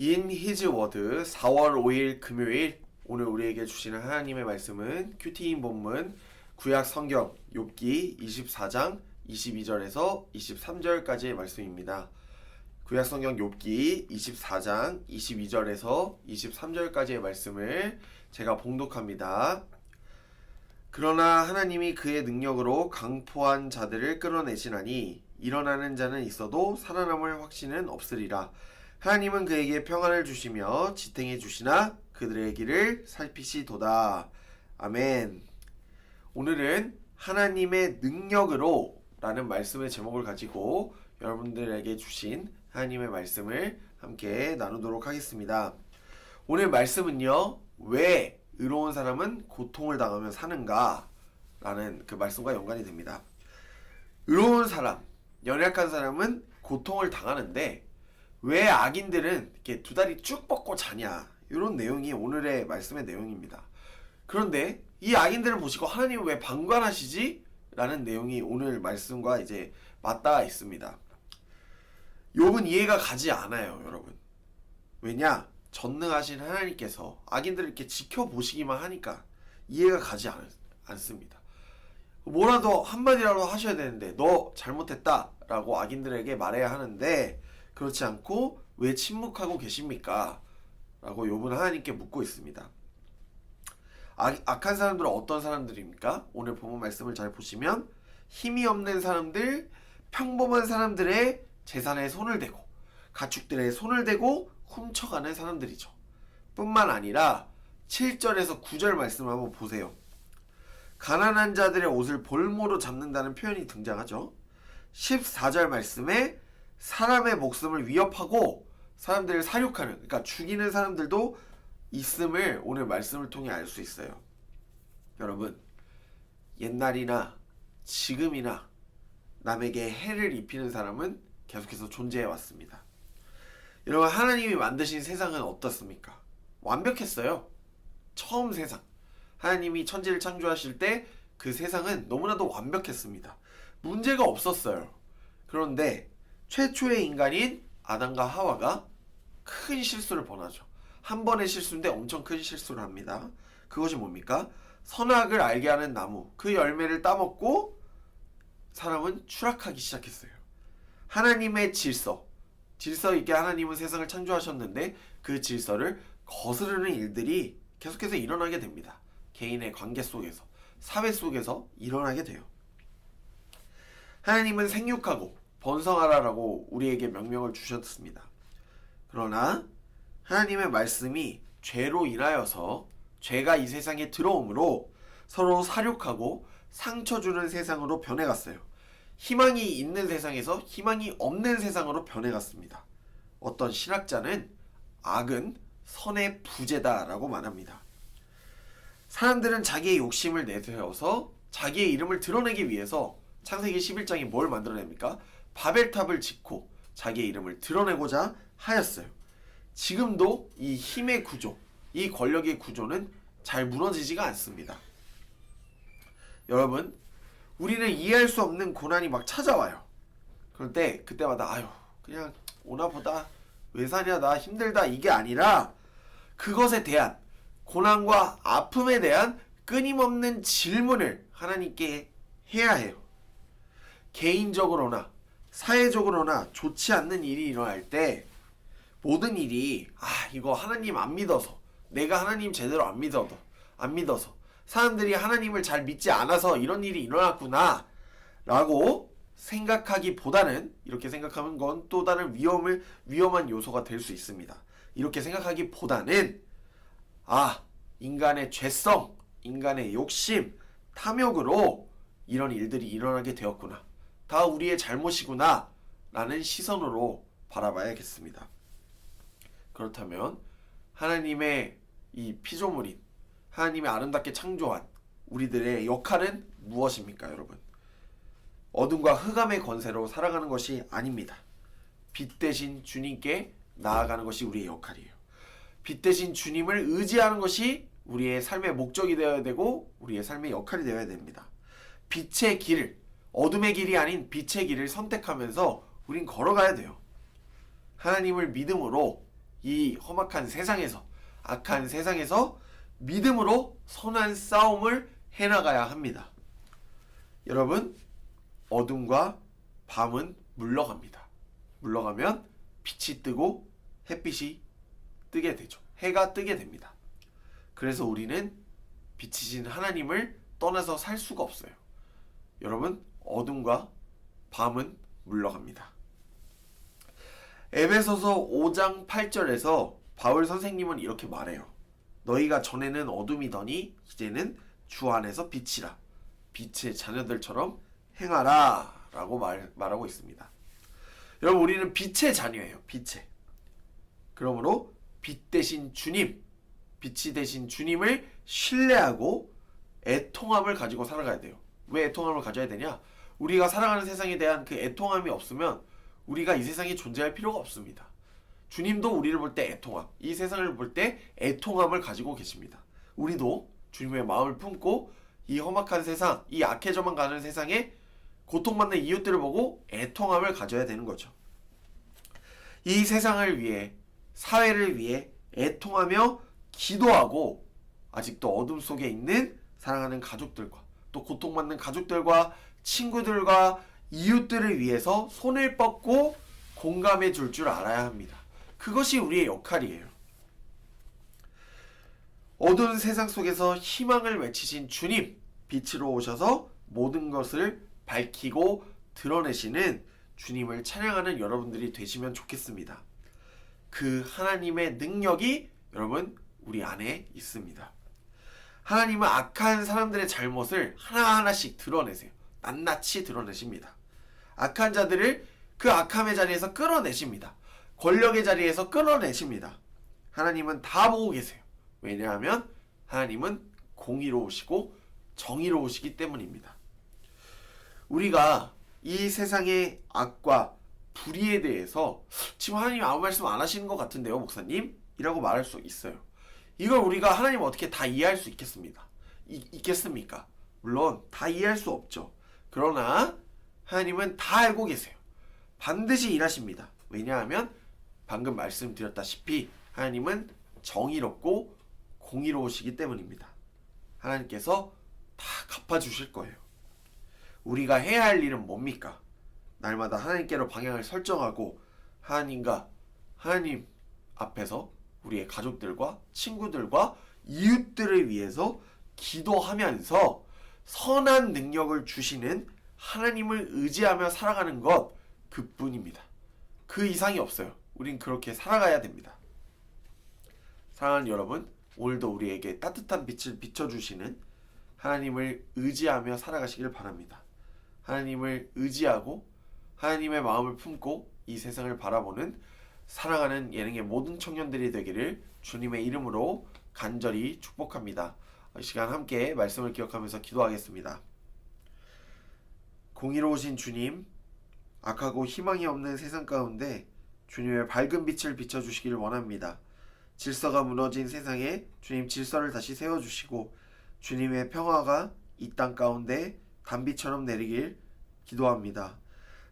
In His Word 4월 5일 금요일 오늘 우리에게 주시는 하나님의 말씀은 큐티인 본문 구약 성경 욥기 24장 22절에서 23절까지의 말씀입니다. 구약 성경 욥기 24장 22절에서 23절까지의 말씀을 제가 봉독합니다. 그러나 하나님이 그의 능력으로 강포한 자들을 끌어내시나니 일어나는 자는 있어도 살아남을 확신은 없으리라. 하나님은 그에게 평안을 주시며 지탱해 주시나 그들의 길을 살피시도다. 아멘. 오늘은 하나님의 능력으로 라는 말씀의 제목을 가지고 여러분들에게 주신 하나님의 말씀을 함께 나누도록 하겠습니다. 오늘 말씀은요, 왜 의로운 사람은 고통을 당하며 사는가? 라는 그 말씀과 연관이 됩니다. 의로운 사람, 연약한 사람은 고통을 당하는데 왜 악인들은 이렇게 두 다리 쭉 뻗고 자냐? 이런 내용이 오늘의 말씀의 내용입니다. 그런데 이 악인들을 보시고 하나님 왜 방관하시지? 라는 내용이 오늘 말씀과 이제 맞닿아 있습니다. 욥은 이해가 가지 않아요, 여러분. 왜냐? 전능하신 하나님께서 악인들을 이렇게 지켜보시기만 하니까 이해가 가지 않, 않습니다. 뭐라도 한마디라도 하셔야 되는데 너 잘못했다 라고 악인들에게 말해야 하는데 그렇지 않고 왜 침묵하고 계십니까? 라고 욥은 하나님께 묻고 있습니다. 악, 악한 사람들은 어떤 사람들입니까? 오늘 본문 말씀을 잘 보시면 힘이 없는 사람들, 평범한 사람들의 재산에 손을 대고 가축들의 손을 대고 훔쳐가는 사람들이죠. 뿐만 아니라 7절에서 9절 말씀을 한번 보세요. 가난한 자들의 옷을 볼모로 잡는다는 표현이 등장하죠. 14절 말씀에 사람의 목숨을 위협하고 사람들을 사육하는, 그러니까 죽이는 사람들도 있음을 오늘 말씀을 통해 알 수 있어요. 여러분, 옛날이나 지금이나 남에게 해를 입히는 사람은 계속해서 존재해 왔습니다. 여러분, 하나님이 만드신 세상은 어떻습니까? 완벽했어요. 처음 세상. 하나님이 천지를 창조하실 때 그 세상은 너무나도 완벽했습니다. 문제가 없었어요. 그런데 최초의 인간인 아담과 하와가 큰 실수를 범하죠. 한 번의 실수인데 엄청 큰 실수를 합니다. 그것이 뭡니까? 선악을 알게 하는 나무, 그 열매를 따먹고 사람은 추락하기 시작했어요. 하나님의 질서, 질서 있게 하나님은 세상을 창조하셨는데 그 질서를 거스르는 일들이 계속해서 일어나게 됩니다. 개인의 관계 속에서, 사회 속에서 일어나게 돼요. 하나님은 생육하고 번성하라라고 우리에게 명령을 주셨습니다. 그러나 하나님의 말씀이 죄로 인하여서 죄가 이 세상에 들어오므로 서로 사륙하고 상처 주는 세상으로 변해갔어요. 희망이 있는 세상에서 희망이 없는 세상으로 변해갔습니다. 어떤 신학자는 악은 선의 부재다라고 말합니다. 사람들은 자기의 욕심을 내세워서 자기의 이름을 드러내기 위해서 창세기 11장이 뭘 만들어냅니까? 바벨탑을 짓고 자기의 이름을 드러내고자 하였어요. 지금도 이 힘의 구조, 이 권력의 구조는 잘 무너지지가 않습니다. 여러분, 우리는 이해할 수 없는 고난이 막 찾아와요. 때 그때마다 아유 그냥 오나 보다 왜 사냐 나 힘들다 이게 아니라 그것에 대한 고난과 아픔에 대한 끊임없는 질문을 하나님께 해야 해요. 개인적으로나 사회적으로나 좋지 않는 일이 일어날 때 모든 일이 아 이거 하나님 안 믿어서 내가 하나님 제대로 안 믿어도 안 믿어서 사람들이 하나님을 잘 믿지 않아서 이런 일이 일어났구나 라고 생각하기보다는 이렇게 생각하는 건 또 다른 위험을 위험한 요소가 될 수 있습니다. 이렇게 생각하기보다는 아 인간의 죄성, 인간의 욕심, 탐욕으로 이런 일들이 일어나게 되었구나. 다 우리의 잘못이구나. 라는 시선으로 바라봐야겠습니다. 그렇다면 하나님의 이 피조물인 하나님의 아름답게 창조한 우리들의 역할은 무엇입니까, 여러분? 어둠과 흑암의 권세로 살아가는 것이 아닙니다. 빛 대신 주님께 나아가는 것이 우리의 역할이에요. 빛 대신 주님을 의지하는 것이 우리의 삶의 목적이 되어야 되고 우리의 삶의 역할이 되어야 됩니다. 빛의 길, 어둠의 길이 아닌 빛의 길을 선택하면서 우린 걸어가야 돼요. 하나님을 믿음으로 이 험악한 세상에서 악한 세상에서 믿음으로 선한 싸움을 해나가야 합니다. 여러분 어둠과 밤은 물러갑니다. 물러가면 빛이 뜨고 햇빛이 뜨게 되죠. 해가 뜨게 됩니다. 그래서 우리는 빛이신 하나님을 떠나서 살 수가 없어요. 여러분 어둠과 밤은 물러갑니다. 에베소서 5장 8절에서 바울 선생님은 이렇게 말해요. 너희가 전에는 어둠이더니 이제는 주 안에서 빛이라. 빛의 자녀들처럼 행하라. 라고 말, 말하고 있습니다. 여러분, 우리는 빛의 자녀예요. 빛의. 그러므로 빛 대신 주님, 빛이 대신 주님을 신뢰하고 애통함을 가지고 살아가야 돼요. 왜 애통함을 가져야 되냐? 우리가 살아가는 세상에 대한 그 애통함이 없으면 우리가 이 세상에 존재할 필요가 없습니다. 주님도 우리를 볼 때 애통함, 이 세상을 볼 때 애통함을 가지고 계십니다. 우리도 주님의 마음을 품고 이 험악한 세상, 이 악해져만 가는 세상에 고통받는 이웃들을 보고 애통함을 가져야 되는 거죠. 이 세상을 위해, 사회를 위해 애통하며 기도하고 아직도 어둠 속에 있는 사랑하는 가족들과 또 고통받는 가족들과 친구들과 이웃들을 위해서 손을 뻗고 공감해 줄 줄 알아야 합니다. 그것이 우리의 역할이에요. 어두운 세상 속에서 희망을 외치신 주님, 빛으로 오셔서 모든 것을 밝히고 드러내시는 주님을 찬양하는 여러분들이 되시면 좋겠습니다. 그 하나님의 능력이 여러분 우리 안에 있습니다. 하나님은 악한 사람들의 잘못을 하나하나씩 드러내세요. 낱낱이 드러내십니다. 악한 자들을 그 악함의 자리에서 끌어내십니다. 권력의 자리에서 끌어내십니다. 하나님은 다 보고 계세요. 왜냐하면 하나님은 공의로우시고 정의로우시기 때문입니다. 우리가 이 세상의 악과 불의에 대해서 지금 하나님 아무 말씀 안 하시는 것 같은데요, 목사님? 이라고 말할 수 있어요. 이걸 우리가 하나님 어떻게 다 이해할 수 있겠습니다. 이, 있겠습니까? 물론 다 이해할 수 없죠. 그러나 하나님은 다 알고 계세요. 반드시 일하십니다. 왜냐하면 방금 말씀드렸다시피 하나님은 정의롭고 공의로우시기 때문입니다. 하나님께서 다 갚아주실 거예요. 우리가 해야 할 일은 뭡니까? 날마다 하나님께로 방향을 설정하고 하나님과 하나님 앞에서 우리의 가족들과 친구들과 이웃들을 위해서 기도하면서 선한 능력을 주시는 하나님을 의지하며 살아가는 것 그뿐입니다. 그 이상이 없어요. 우린 그렇게 살아가야 됩니다. 사랑하는 여러분, 오늘도 우리에게 따뜻한 빛을 비춰주시는 하나님을 의지하며 살아가시길 바랍니다. 하나님을 의지하고 하나님의 마음을 품고 이 세상을 바라보는 사랑하는 예능의 모든 청년들이 되기를 주님의 이름으로 간절히 축복합니다. 이 시간 함께 말씀을 기억하면서 기도하겠습니다. 공의로우신 주님, 악하고 희망이 없는 세상 가운데 주님의 밝은 빛을 비춰주시기를 원합니다. 질서가 무너진 세상에 주님 질서를 다시 세워주시고 주님의 평화가 이 땅 가운데 단비처럼 내리길 기도합니다.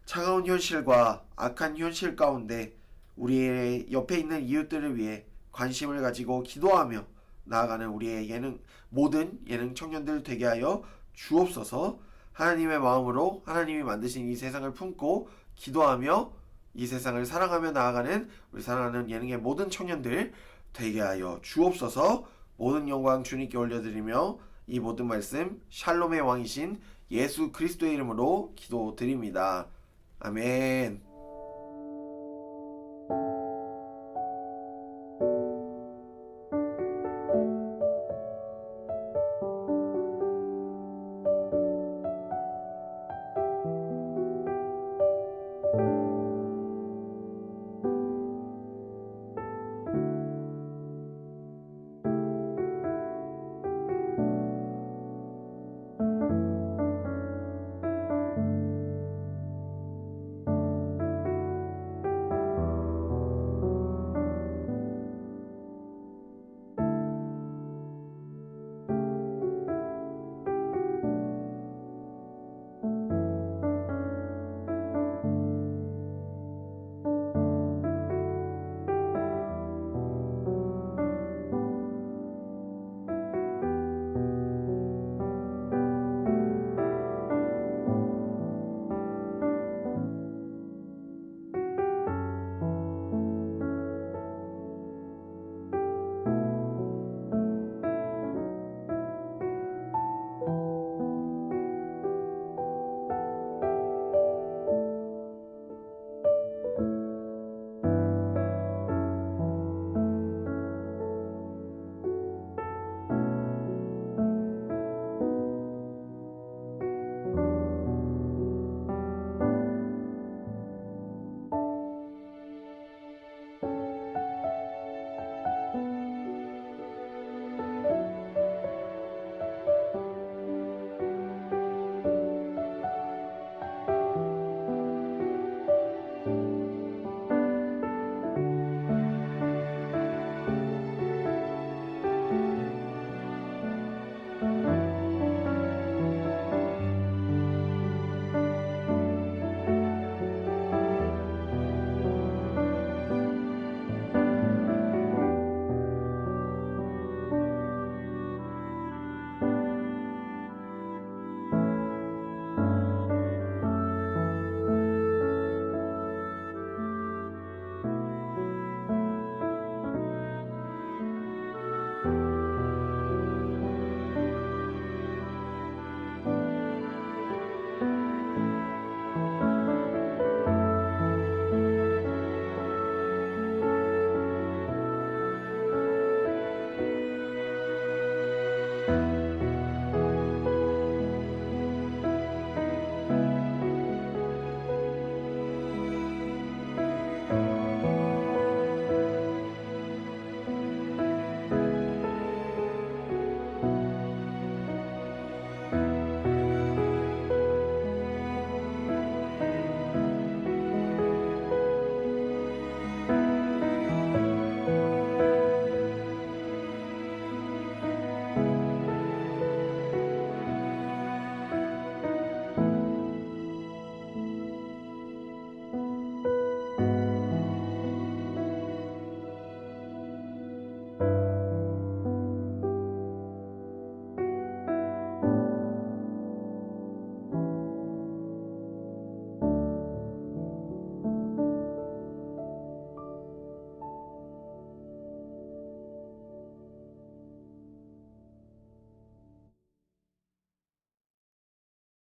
차가운 현실과 악한 현실 가운데 우리의 옆에 있는 이웃들을 위해 관심을 가지고 기도하며 나아가는 우리의 예능 모든 예능 청년들 되게 하여 주옵소서. 하나님의 마음으로 하나님이 만드신 이 세상을 품고 기도하며 이 세상을 사랑하며 나아가는 우리 사랑하는 예능의 모든 청년들 되게 하여 주옵소서. 모든 영광 주님께 올려드리며 이 모든 말씀 샬롬의 왕이신 예수 그리스도의 이름으로 기도드립니다. 아멘.